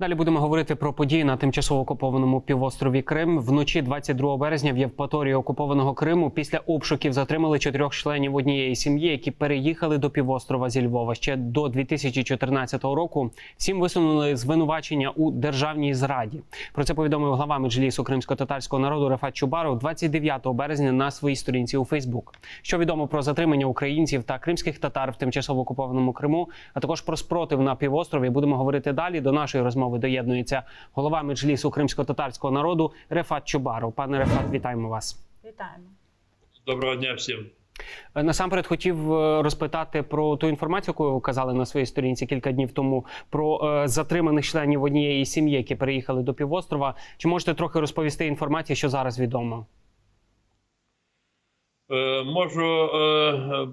Далі будемо говорити про події на тимчасово окупованому півострові Крим. Вночі 22 березня в Євпаторії окупованого Криму після обшуків затримали чотирьох членів однієї сім'ї, які переїхали до півострова зі Львова ще до 2014 року. Всім висунули звинувачення у державній зраді. Про це повідомив глава меджлісу кримсько-татарського народу Рефат Чубаров 29 березня на своїй сторінці у Фейсбук. Що відомо про затримання українців та кримських татар в тимчасово окупованому Криму, а також про спротив на півострові. Будемо говорити далі. До нашої розмови доєднується голова меджлісу кримсько-татарського народу Рефат Чубаров. Пане Рефат, вітаємо вас. Вітаємо. Доброго дня всім. Е, Насамперед хотів е, розпитати про ту інформацію, яку ви вказали на своїй сторінці кілька днів тому, про е, затриманих членів однієї сім'ї, які переїхали до півострова. Чи можете трохи розповісти інформацію, що зараз відомо? Е, можу е,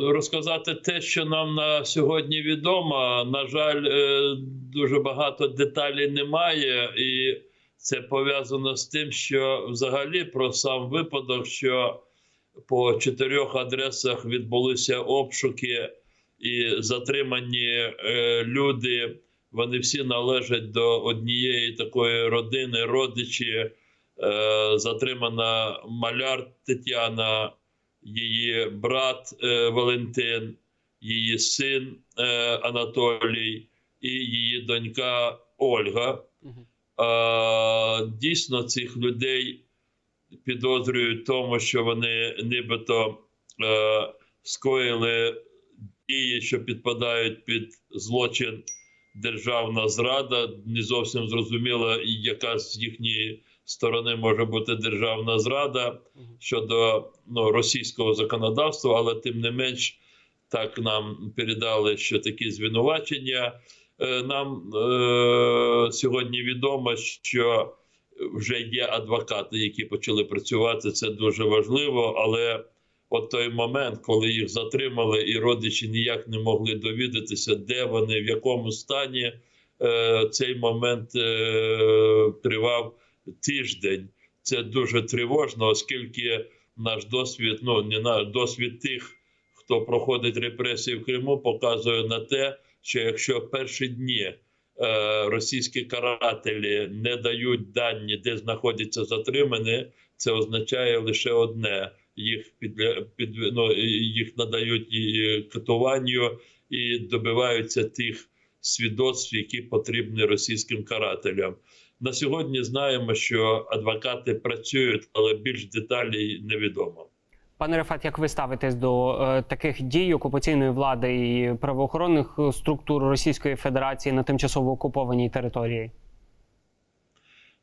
розказати те, що нам на сьогодні відомо. На жаль, е, дуже багато деталей немає, і це пов'язано з тим, що взагалі про сам випадок, що по чотирьох адресах відбулися обшуки і затримані е, люди. Вони всі належать до однієї такої родини, родичі. Е, затримана маляр Тетяна, її брат е, Валентин, її син е, Анатолій і її донька Ольга. Дійсно, цих людей підозрюють в тому, що вони нібито скоїли дії, що підпадають під злочин державна зрада. Не зовсім зрозуміло, яка з їхньої сторони може бути державна зрада щодо ну, російського законодавства, але тим не менш так нам передали, що такі звинувачення. Е, Нам е, сьогодні відомо, що вже є адвокати, які почали працювати. Це дуже важливо. Але от той момент, коли їх затримали, і родичі ніяк не могли довідатися, де вони, в якому стані, е, цей момент е, тривав тиждень. Це дуже тривожно, оскільки наш досвід, ну не наш досвід тих, хто проходить репресії в Криму, показує на те, що якщо перші дні е, російські карателі не дають дані, де знаходяться затримані, це означає лише одне: їх під, під ну, їх надають катуванню і добиваються тих свідоцтв, які потрібні російським карателям. На сьогодні знаємо, що адвокати працюють, але більш деталей невідомо. Пане Рефат, як ви ставитесь до е, таких дій окупаційної влади і правоохоронних структур Російської Федерації на тимчасово окупованій території?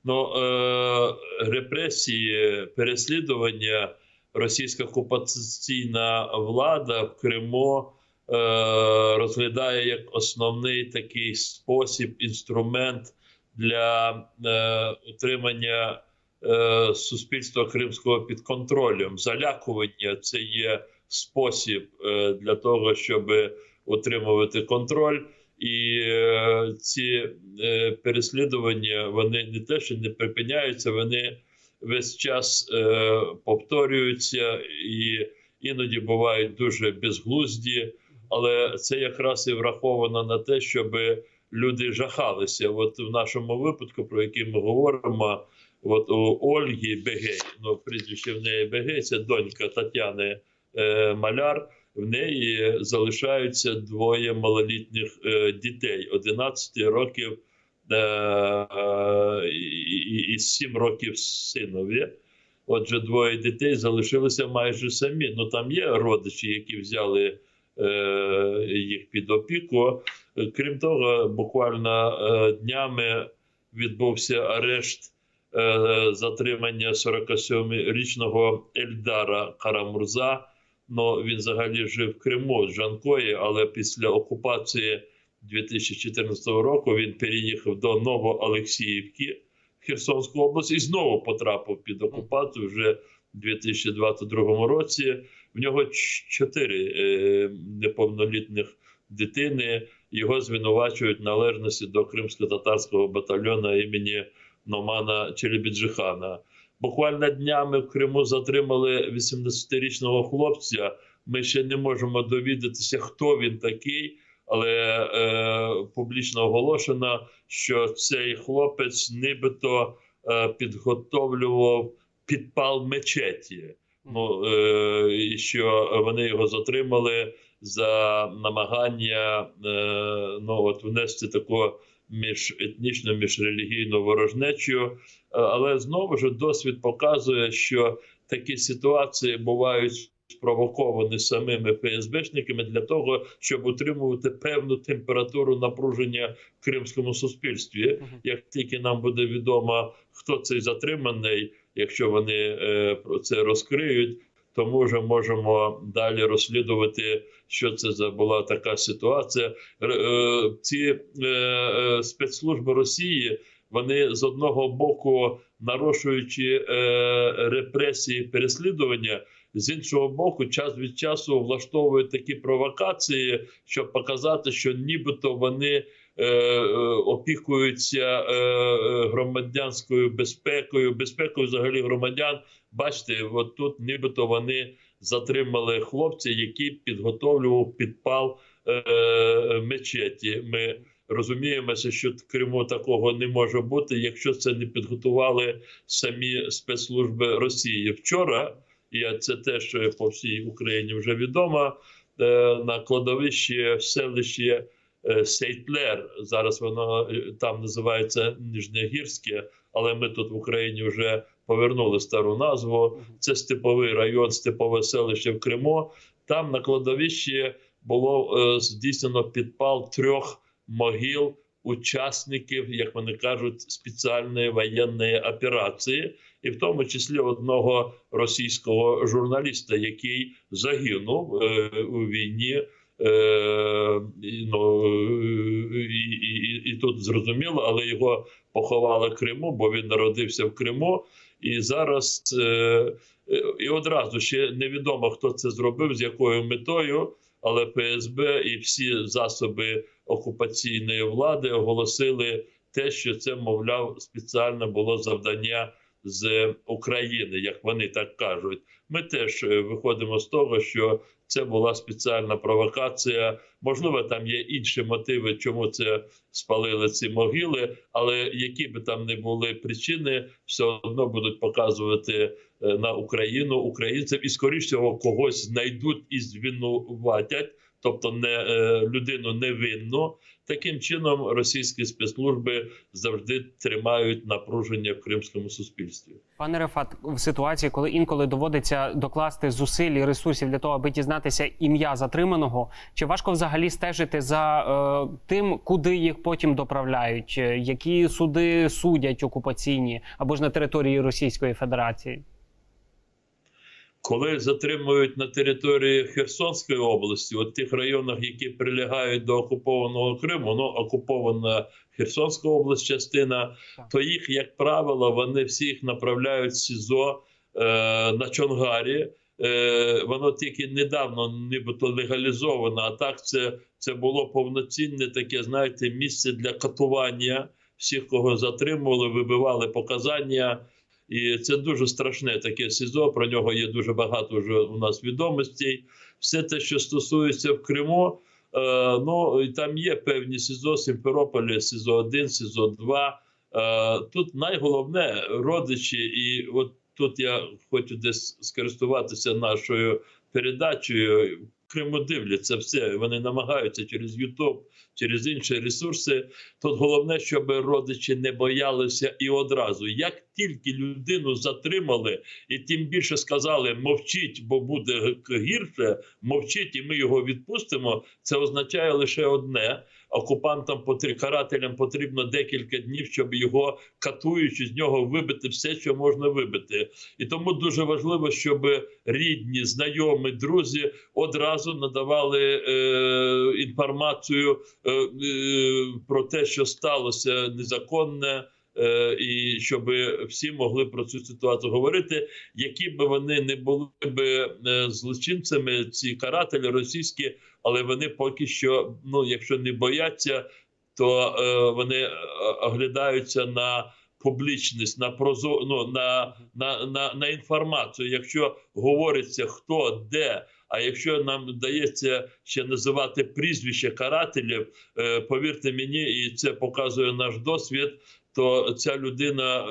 Ну, е, репресії, переслідування, російська окупаційна влада в Криму е, розглядає як основний такий спосіб, інструмент для е, утримання е, суспільства кримського під контролем. Залякування це є спосіб е, для того, щоб утримувати контроль. І е, ці е, переслідування вони не те, що не припиняються, вони весь час е, повторюються і іноді бувають дуже безглузді, але це якраз і враховано на те, щоб люди жахалися. От в нашому випадку, про який ми говоримо, от у Ольги Бегей, ну прізвище в неї Бегей, це донька Тетяни е, Маляр. В неї залишаються двоє малолітніх е, дітей 11 років е, е, і, і 7 років синові. Отже, двоє дітей залишилися майже самі. Ну там є родичі, які взяли їх під опіку. Е, Крім того, буквально е, днями відбувся арешт е, затримання 47-річного Ельдара Карамурза. Ну, він взагалі жив в Криму з Жанкої, але після окупації 2014 року він переїхав до Новоолексіївки Херсонську область і знову потрапив під окупацію вже в 2022 році. В нього чотири е, неповнолітніх дитини. Його звинувачують належності до кримсько-татарського батальйону імені Номана Челебіджихана. Буквально днями в Криму затримали 18-річного хлопця. Ми ще не можемо довідатися, хто він такий, але е, публічно оголошено, що цей хлопець нібито е, підготовлював підпал мечеті. Ну, е, що вони його затримали за намагання е, ну, от внести таку міжетнічну, міжрелігійну ворожнечу. Е, Але знову ж досвід показує, що такі ситуації бувають спровоковані самими ФСБшниками для того, щоб утримувати певну температуру напруження в кримському суспільстві. Як тільки нам буде відомо, хто цей затриманий, якщо вони е, про це розкриють, то ми вже можемо далі розслідувати, що це за була така ситуація. Е, ці е, спецслужби Росії вони з одного боку нарощуючи репресії, переслідування. З іншого боку, час від часу влаштовують такі провокації, щоб показати, що нібито вони опікуються е, е, громадянською безпекою, безпекою взагалі громадян. Бачите, от тут нібито вони затримали хлопця, який підготовлював підпал е, мечеті. Ми розуміємо, що в Криму такого не може бути, якщо це не підготували самі спецслужби Росії. Вчора, і це теж по всій Україні вже відомо, е, на кладовищі в селищі е, Сейтлер. Зараз воно е, там називається Ніжнегірське, але ми тут в Україні вже повернули стару назву. Це степовий район, степове селище в Криму. Там на кладовищі було е, здійснено підпал трьох могил учасників, як вони кажуть, спеціальної воєнної операції, і в тому числі одного російського журналіста, який загинув е, у війні. Е, ну, і, і, і тут зрозуміло, але його поховали в Криму, бо він народився в Криму. І зараз е, е, і одразу ще невідомо, хто це зробив, з якою метою, але ФСБ і всі засоби окупаційної влади оголосили те, що це, мовляв, спеціально було завдання з України, як вони так кажуть. Ми теж е, виходимо з того, що це була спеціальна провокація. Можливо, там є інші мотиви, чому це спалили ці могили, але які би там не були причини, все одно будуть показувати е, на Україну українців, і скоріш всього когось знайдуть і звинуватять, тобто не е, людину невинну. Таким чином російські спецслужби завжди тримають напруження в кримському суспільстві. Пане Рефат, в ситуації, коли інколи доводиться докласти зусиль і ресурсів для того, аби дізнатися ім'я затриманого, чи важко взагалі стежити за е, тим, куди їх потім доправляють, е, які суди судять окупаційні або ж на території Російської Федерації? Коли затримують на території Херсонської області, от тих районах, які прилягають до окупованого Криму, ну окупована Херсонська область, частина, то їх, як правило, вони всіх направляють в СІЗО е, на Чонгарі. Е, воно тільки недавно нібито легалізовано, а так це, це було повноцінне таке, знаєте, місце для катування всіх, кого затримували, вибивали показання. І це дуже страшне таке СІЗО. Про нього є дуже багато вже у нас відомостей. Все те, що стосується в Криму, е, ну там є певні СІЗО, Сімферополі, СІЗО 1, СІЗО 2. Е, тут найголовне родичі, і от тут я хочу десь скористуватися нашою передачею. Криму дивляться все. Вони намагаються через Ютуб, через інші ресурси. Тут головне, щоб родичі не боялися і одразу. Як тільки людину затримали, і тим більше сказали мовчіть, бо буде гірше, мовчіть, і ми його відпустимо. Це означає лише одне: окупантам карателям потрібно декілька днів, щоб його катуючи з нього вибити все, що можна вибити. І тому дуже важливо, щоб рідні, знайомі, друзі одразу надавали е, інформацію е, е, про те, що сталося незаконне. Е, І щоб всі могли про цю ситуацію говорити, які би вони не були б е, злочинцями, ці карателі російські, але вони поки що, ну якщо не бояться, то е, вони оглядаються на публічність, на прозо, ну, на, на, на, на інформацію. Якщо говориться хто де, А якщо нам вдається ще називати прізвище карателів, повірте мені, і це показує наш досвід. То ця людина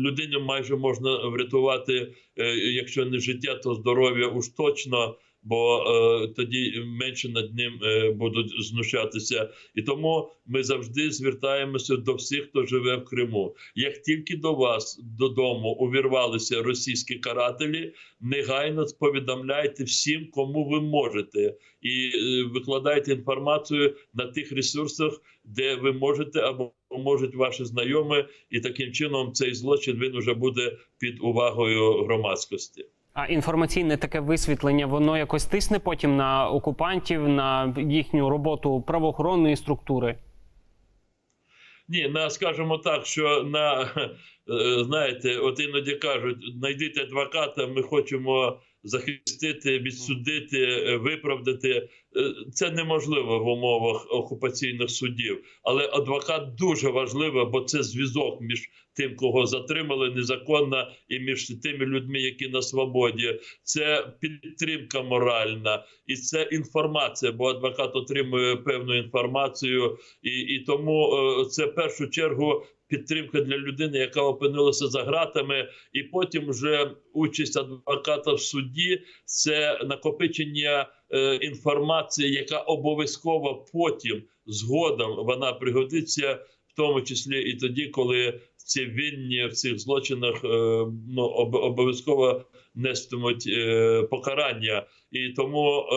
людину майже можна врятувати, е, якщо не життя, то здоров'я уж точно. Бо е, тоді менше над ним е, будуть знущатися, і тому ми завжди звертаємося до всіх, хто живе в Криму. Як тільки до вас додому увірвалися російські карателі, негайно повідомляйте всім, кому ви можете, і е, викладайте інформацію на тих ресурсах, де ви можете або можуть ваші знайомі, і таким чином цей злочин він уже буде під увагою громадськості. А інформаційне таке висвітлення, воно якось тисне потім на окупантів, на їхню роботу правоохоронної структури. Ні, на скажімо так, що на е, знаєте, от іноді кажуть, знайдіть адвоката, ми хочемо захистити, відсудити, е, виправдати. Е, Це неможливо в умовах окупаційних судів. Але адвокат дуже важливий, бо це зв'язок між тим, кого затримали незаконно, і між тими людьми, які на свободі. Це підтримка моральна і це інформація, бо адвокат отримує певну інформацію, і, і тому е, це в першу чергу підтримка для людини, яка опинилася за ґратами, і потім вже участь адвоката в суді це накопичення е, інформації, яка обов'язково потім згодом вона пригодиться, в тому числі і тоді, коли ці винні в цих злочинах е, ну об, обов'язково нестимуть е, покарання, і тому е,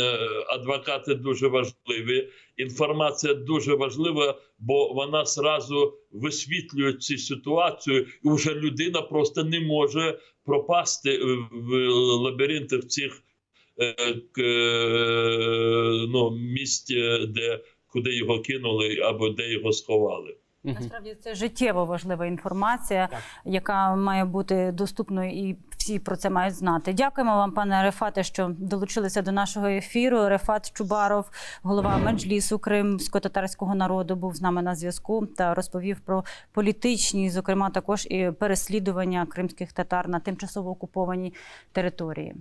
е, адвокати дуже важливі. Інформація дуже важлива, бо вона зразу висвітлює цю ситуацію, і вже людина просто не може пропасти в- лабіринтах цих ну, місць, де куди його кинули або де його сховали. Насправді це життєво важлива інформація, Так. яка має бути доступною, і всі про це мають знати. Дякуємо вам, пане Рефате, що долучилися до нашого ефіру. Рефат Чубаров, голова Меджлісу кримсько-татарського народу, був з нами на зв'язку та розповів про політичні, зокрема також і переслідування кримських татар на тимчасово окупованій території.